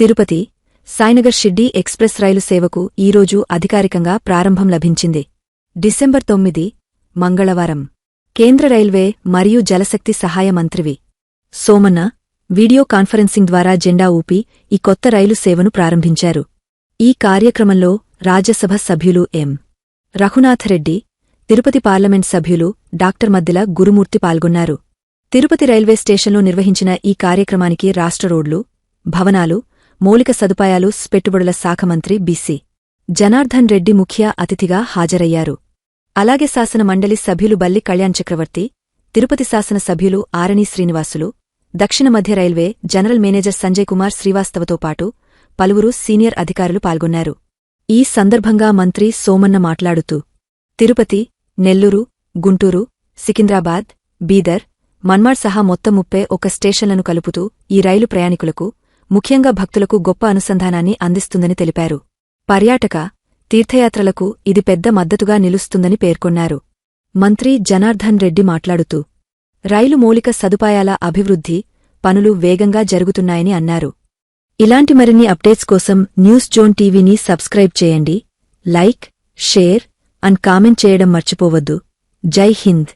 Tirupati Sainagar Shirdi express రైలు సేవకు ఈరోజు అధికారికంగా ప్రారంభం లభించింది. డిసెంబర్ తొమ్మిది మంగళవారం. కేంద్ర రైల్వే మరియు జలశక్తి సహాయ మంత్రివి సోమన్న వీడియో కాన్ఫరెన్సింగ్ ద్వారా జెండా ఊపి ఈ కొత్త రైలు సేవను ప్రారంభించారు. ఈ కార్యక్రమంలో రాజ్యసభ సభ్యులు ఎం. రఘునాథరెడ్డి తిరుపతి పార్లమెంట్ సభ్యులు డాక్టర్ మద్దిల గురుమూర్తి పాల్గొన్నారు. తిరుపతి రైల్వే స్టేషన్లో నిర్వహించిన ఈ కార్యక్రమానికి రాష్ట్ర రోడ్లు భవనాలు మౌలిక సదుపాయాలు పెట్టుబడుల శాఖ మంత్రి బీసీ జనార్దన్ రెడ్డి ముఖ్య అతిథిగా హాజరయ్యారు. అలాగే శాసన మండలి సభ్యులు బల్లి కళ్యాణ్ చక్రవర్తి తిరుపతి శాసన సభ్యులు ఆరణి శ్రీనివాసులు దక్షిణ మధ్య railway general manager Sanjay Kumar శ్రీవాస్తవతో పాటు పలువురు సీనియర్ అధికారులు పాల్గొన్నారు. ఈ సందర్భంగా మంత్రి సోమన్న మాట్లాడుతూ తిరుపతి నెల్లూరు గుంటూరు సికింద్రాబాద్ బీదర్ మన్మాడ్ సహా మొత్తం ముప్పై ఒక స్టేషన్లను కలుపుతూ ఈ రైలు ప్రయాణికులకు ముఖ్యంగా భక్తులకు గొప్ప అనుసంధానాన్ని అందిస్తుందని తెలిపారు. పర్యాటక తీర్థయాత్రలకు ఇది పెద్ద మద్దతుగా నిలుస్తుందని పేర్కొన్నారు. మంత్రి జనార్దన్ రెడ్డి మాట్లాడుతూ రైలు మౌలిక సదుపాయాల అభివృద్ధి పనులు వేగంగా జరుగుతున్నాయని అన్నారు. ఇలాంటి మరిన్ని అప్డేట్స్ కోసం న్యూస్ జోన్ టీవీని సబ్స్క్రైబ్ చేయండి లైక్ షేర్ అండ్ కామెంట్ చేయడం మర్చిపోవద్దు. జై హింద్.